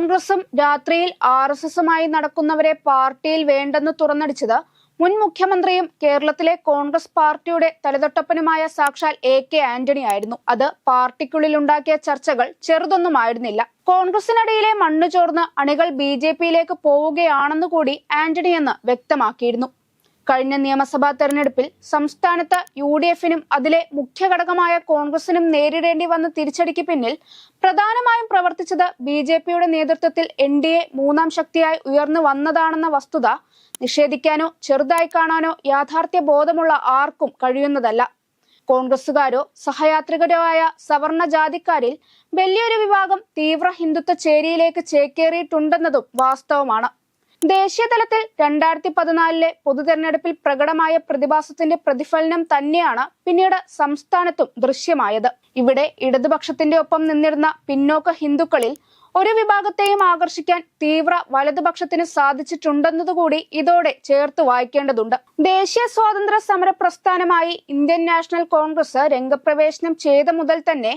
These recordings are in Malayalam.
കോൺഗ്രസും രാത്രിയിൽ ആർ എസ് എസുമായി നടക്കുന്നവരെ പാർട്ടിയിൽ വേണ്ടെന്ന് തുറന്നടിച്ചത് മുൻ മുഖ്യമന്ത്രിയും കേരളത്തിലെ കോൺഗ്രസ് പാർട്ടിയുടെ തലതൊട്ടപ്പനുമായ സാക്ഷാൽ എ കെ ആന്റണി ആയിരുന്നു. അത് പാർട്ടിക്കുള്ളിൽ ഉണ്ടാക്കിയ ചർച്ചകൾ ചെറുതൊന്നുമായിരുന്നില്ല കോൺഗ്രസിനിടയിലെ മണ്ണു ചോർന്ന് അണികൾ ബി ജെ പിയിലേക്ക് പോവുകയാണെന്നുകൂടി ആന്റണി എന്ന് വ്യക്തമാക്കിയിരുന്നു. കഴിഞ്ഞ നിയമസഭാ തെരഞ്ഞെടുപ്പിൽ സംസ്ഥാനത്ത് യു ഡി എഫിനും അതിലെ മുഖ്യഘടകമായ കോൺഗ്രസിനും നേരിടേണ്ടി വന്ന തിരിച്ചടിക്ക് പിന്നിൽ പ്രധാനമായും പ്രവർത്തിച്ചത് ബി ജെ പിയുടെ നേതൃത്വത്തിൽ എൻ ഡി എ മൂന്നാം ശക്തിയായി ഉയർന്നു വന്നതാണെന്ന വസ്തുത നിഷേധിക്കാനോ ചെറുതായി കാണാനോ യാഥാർത്ഥ്യ ബോധമുള്ള ആർക്കും കഴിയുന്നതല്ല. കോൺഗ്രസുകാരോ സഹയാത്രികരോ ആയ സവർണ ജാതിക്കാരിൽ വലിയൊരു വിഭാഗം തീവ്ര ഹിന്ദുത്വ ചേരിയിലേക്ക് ചേക്കേറിയിട്ടുണ്ടെന്നതും വാസ്തവമാണ്. ദേശീയ തലത്തിൽ രണ്ടായിരത്തി പതിനാലിലെ പൊതുതെരഞ്ഞെടുപ്പിൽ പ്രകടമായ പ്രതിഭാസത്തിന്റെ പ്രതിഫലനം തന്നെയാണ് പിന്നീട് സംസ്ഥാനത്തും ദൃശ്യമായത്. ഇവിടെ ഇടതുപക്ഷത്തിന്റെ ഒപ്പം നിന്നിരുന്ന പിന്നോക്ക ഹിന്ദുക്കളിൽ ഒരു വിഭാഗത്തെയും ആകർഷിക്കാൻ തീവ്ര വലതുപക്ഷത്തിന് സാധിച്ചിട്ടുണ്ടെന്നതുകൂടി ഇതോടെ ചേർത്ത് വായിക്കേണ്ടതുണ്ട്. ദേശീയ സ്വാതന്ത്ര്യ സമര പ്രസ്ഥാനമായി ഇന്ത്യൻ നാഷണൽ കോൺഗ്രസ് രംഗപ്രവേശനം ചെയ്ത മുതൽ തന്നെ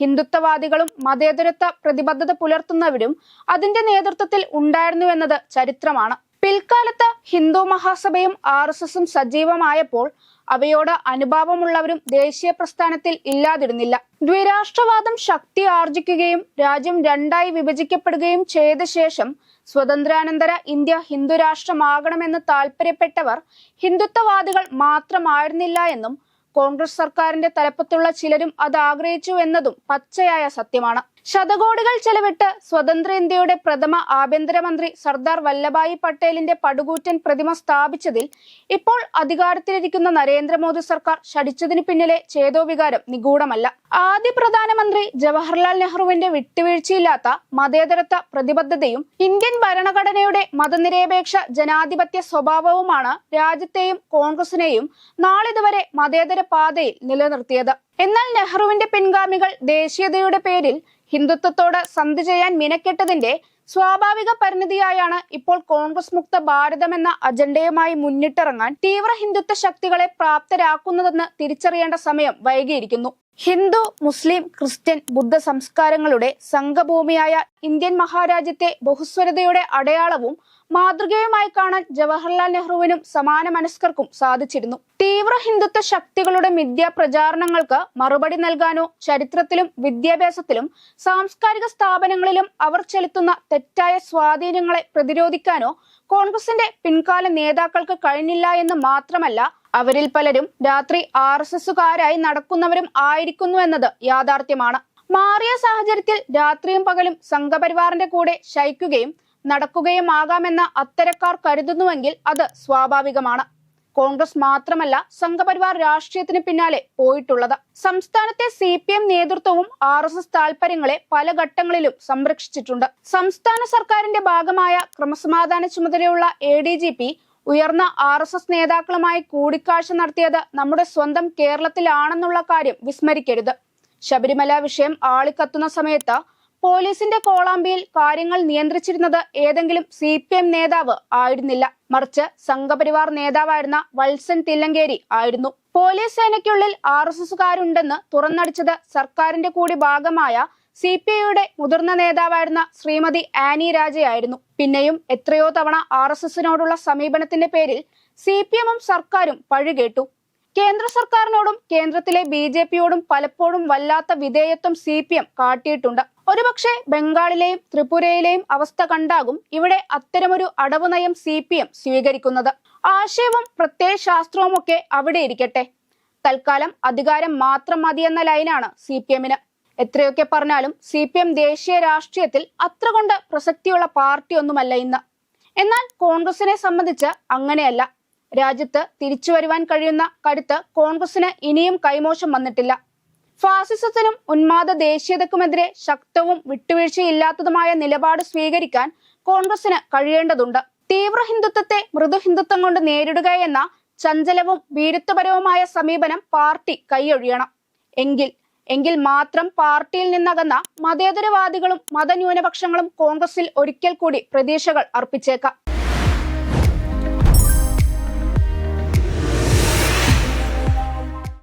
ഹിന്ദുത്വവാദികളും മതേതരത്വ പ്രതിബദ്ധത പുലർത്തുന്നവരും അതിന്റെ നേതൃത്വത്തിൽ ഉണ്ടായിരുന്നുവെന്നത് ചരിത്രമാണ്. പിൽക്കാലത്ത് ഹിന്ദു മഹാസഭയും ആർ എസ് എസും സജീവമായപ്പോൾ അവയോട് അനുഭാവമുള്ളവരും ദേശീയ പ്രസ്ഥാനത്തിൽ ഇല്ലാതിരുന്നില്ല. ദ്വിരാഷ്ട്രവാദം ശക്തി ആർജിക്കുകയും രാജ്യം രണ്ടായി വിഭജിക്കപ്പെടുകയും ചെയ്ത ശേഷം സ്വതന്ത്രാനന്തര ഇന്ത്യ ഹിന്ദു രാഷ്ട്രമാകണമെന്ന് താല്പര്യപ്പെട്ടവർ ഹിന്ദുത്വവാദികൾ മാത്രമായിരുന്നില്ല എന്നും കോൺഗ്രസ് സർക്കാരിന്റെ തലപ്പത്തുള്ള ചിലരും അത് ആഗ്രഹിച്ചു എന്നതും പച്ചയായ സത്യമാണ്. ശതകോടികൾ ചെലവിട്ട് സ്വതന്ത്ര ഇന്ത്യയുടെ പ്രഥമ ആഭ്യന്തരമന്ത്രി സർദാർ വല്ലഭായി പട്ടേലിന്റെ പടുകൂറ്റൻ പ്രതിമ സ്ഥാപിച്ചതിൽ ഇപ്പോൾ അധികാരത്തിലിരിക്കുന്ന നരേന്ദ്രമോദി സർക്കാർ ഷടിച്ചതിന് പിന്നിലെ ചേതോവികാരം നിഗൂഢമല്ല. ആദ്യ പ്രധാനമന്ത്രി ജവഹർലാൽ നെഹ്റുവിന്റെ വിട്ടുവീഴ്ചയില്ലാത്ത മതേതരത്വ പ്രതിബദ്ധതയും ഇന്ത്യൻ ഭരണഘടനയുടെ മതനിരപേക്ഷ ജനാധിപത്യ സ്വഭാവവുമാണ് രാജ്യത്തെയും കോൺഗ്രസിനെയും നാളിതുവരെ മതേതര പാതയിൽ നിലനിർത്തിയത്. എന്നാൽ നെഹ്റുവിന്റെ പിൻഗാമികൾ ദേശീയതയുടെ പേരിൽ ഹിന്ദുത്വത്തോട് സന്ധി ചെയ്യാൻ മിനക്കെട്ടതിന്റെ സ്വാഭാവിക പരിണിതിയായാണ് ഇപ്പോൾ കോൺഗ്രസ് മുക്ത ഭാരതം എന്ന അജണ്ടയുമായി മുന്നിട്ടിറങ്ങാൻ തീവ്ര ഹിന്ദുത്വ ശക്തികളെ പ്രാപ്തരാക്കുന്നതെന്ന് തിരിച്ചറിയേണ്ട സമയം വൈകിയിരിക്കുന്നു. ഹിന്ദു മുസ്ലിം ക്രിസ്ത്യൻ ബുദ്ധ സംസ്കാരങ്ങളുടെ സംഘഭൂമിയായ ഇന്ത്യൻ മഹാരാജ്യത്തെ ബഹുസ്വരതയുടെ അടയാളവും മാതൃകയുമായി കാണാൻ ജവഹർലാൽ നെഹ്റുവിനും സമാന മനസ്കർക്കും സാധിച്ചിരുന്നു. തീവ്ര ഹിന്ദുത്വ ശക്തികളുടെ മിഥ്യാ പ്രചാരണങ്ങൾക്ക് മറുപടി നൽകാനോ ചരിത്രത്തിലും വിദ്യാഭ്യാസത്തിലും സാംസ്കാരിക സ്ഥാപനങ്ങളിലും അവർ ചെലുത്തുന്ന തെറ്റായ സ്വാധീനങ്ങളെ പ്രതിരോധിക്കാനോ കോൺഗ്രസിന്റെ പിൻകാല നേതാക്കൾക്ക് കഴിഞ്ഞില്ല എന്ന് മാത്രമല്ല അവരിൽ പലരും രാത്രി ആർ എസ് എസുകാരായി നടക്കുന്നവരും ആയിരിക്കുന്നു എന്നത് യാഥാർത്ഥ്യമാണ്. മാറിയ സാഹചര്യത്തിൽ രാത്രിയും പകലും സംഘപരിവാറിന്റെ കൂടെ ശയിക്കുകയും നടക്കുകയും ആകാമെന്ന അത്തരക്കാർ കരുതുന്നുവെങ്കിൽ അത് സ്വാഭാവികമാണ്. കോൺഗ്രസ് മാത്രമല്ല സംഘപരിവാർ രാഷ്ട്രീയത്തിന് പിന്നാലെ പോയിട്ടുള്ളത്. സംസ്ഥാനത്തെ സി പി എം നേതൃത്വവും ആർ എസ് എസ് താൽപര്യങ്ങളെ പല ഘട്ടങ്ങളിലും സംരക്ഷിച്ചിട്ടുണ്ട്. സംസ്ഥാന സർക്കാരിന്റെ ഭാഗമായ ക്രമസമാധാന ചുമതലയുള്ള എ ഡി ജി പി ഉയർന്ന ആർ എസ് എസ് നേതാക്കളുമായി കൂടിക്കാഴ്ച നടത്തിയത് നമ്മുടെ സ്വന്തം കേരളത്തിലാണെന്നുള്ള കാര്യം വിസ്മരിക്കരുത്. ശബരിമല വിഷയം ആളിക്കത്തുന്ന സമയത്ത് പോലീസിന്റെ കോളാമ്പിയിൽ കാര്യങ്ങൾ നിയന്ത്രിച്ചിരുന്നത് ഏതെങ്കിലും സി പി എം നേതാവ് ആയിരുന്നില്ല. മറിച്ച് സംഘപരിവാർ നേതാവായിരുന്ന വത്സൻ തില്ലങ്കേരി ആയിരുന്നു. പോലീസ് സേനയ്ക്കുള്ളിൽ ആർ എസ് എസുകാരുണ്ടെന്ന് തുറന്നടിച്ചത് സർക്കാരിന്റെ കൂടി ഭാഗമായ സി പി ഐയുടെ മുതിർന്ന നേതാവായിരുന്ന ശ്രീമതി ആനി രാജയായിരുന്നു. പിന്നെയും എത്രയോ തവണ ആർ എസ് എസിനോടുള്ള സമീപനത്തിന്റെ പേരിൽ സി പി എമ്മും സർക്കാരും പഴുകേട്ടു കേന്ദ്ര സർക്കാരിനോടും കേന്ദ്രത്തിലെ ബി ജെ പിയോടും പലപ്പോഴും വല്ലാത്ത വിധേയത്വം സി പി എം കാട്ടിയിട്ടുണ്ട്. ഒരുപക്ഷെ ബംഗാളിലെയും ത്രിപുരയിലെയും അവസ്ഥ കണ്ടാകും ഇവിടെ അത്തരമൊരു അടവ് നയം സി പി എം സ്വീകരിക്കുന്നത്. ആശയവും പ്രത്യയ ശാസ്ത്രവും ഒക്കെ അവിടെ ഇരിക്കട്ടെ. തൽക്കാലം അധികാരം മാത്രം മതിയെന്ന ലൈനാണ് സി പി എമ്മിന്. എത്രയൊക്കെ പറഞ്ഞാലും സി പി എം ദേശീയ രാഷ്ട്രീയത്തിൽ അത്ര കൊണ്ട് പ്രസക്തിയുള്ള പാർട്ടിയൊന്നുമല്ല ഇന്ന്. എന്നാൽ കോൺഗ്രസിനെ സംബന്ധിച്ച് അങ്ങനെയല്ല. രാജ്യത്ത് തിരിച്ചു വരുവാൻ കഴിയുന്ന കരുത്ത് കോൺഗ്രസിന് ഇനിയും കൈമോശം വന്നിട്ടില്ല. ഫാസിസത്തിനും ഉന്മാദ ദേശീയതക്കുമെതിരെ ശക്തവും വിട്ടുവീഴ്ചയില്ലാത്തതുമായ നിലപാട് സ്വീകരിക്കാൻ കോൺഗ്രസിന് കഴിയേണ്ടതുണ്ട്. തീവ്ര ഹിന്ദുത്വത്തെ മൃദു ഹിന്ദുത്വം കൊണ്ട് നേരിടുക എന്ന ചഞ്ചലവും വീരത്വപരവുമായ സമീപനം പാർട്ടി കൈയൊഴിയണം. എങ്കിൽ എങ്കിൽ മാത്രം പാർട്ടിയിൽ നിന്നകന്ന മതേതരവാദികളും മതന്യൂനപക്ഷങ്ങളും കോൺഗ്രസിൽ ഒരിക്കൽ കൂടി പ്രതീക്ഷകൾ അർപ്പിച്ചേക്കാം.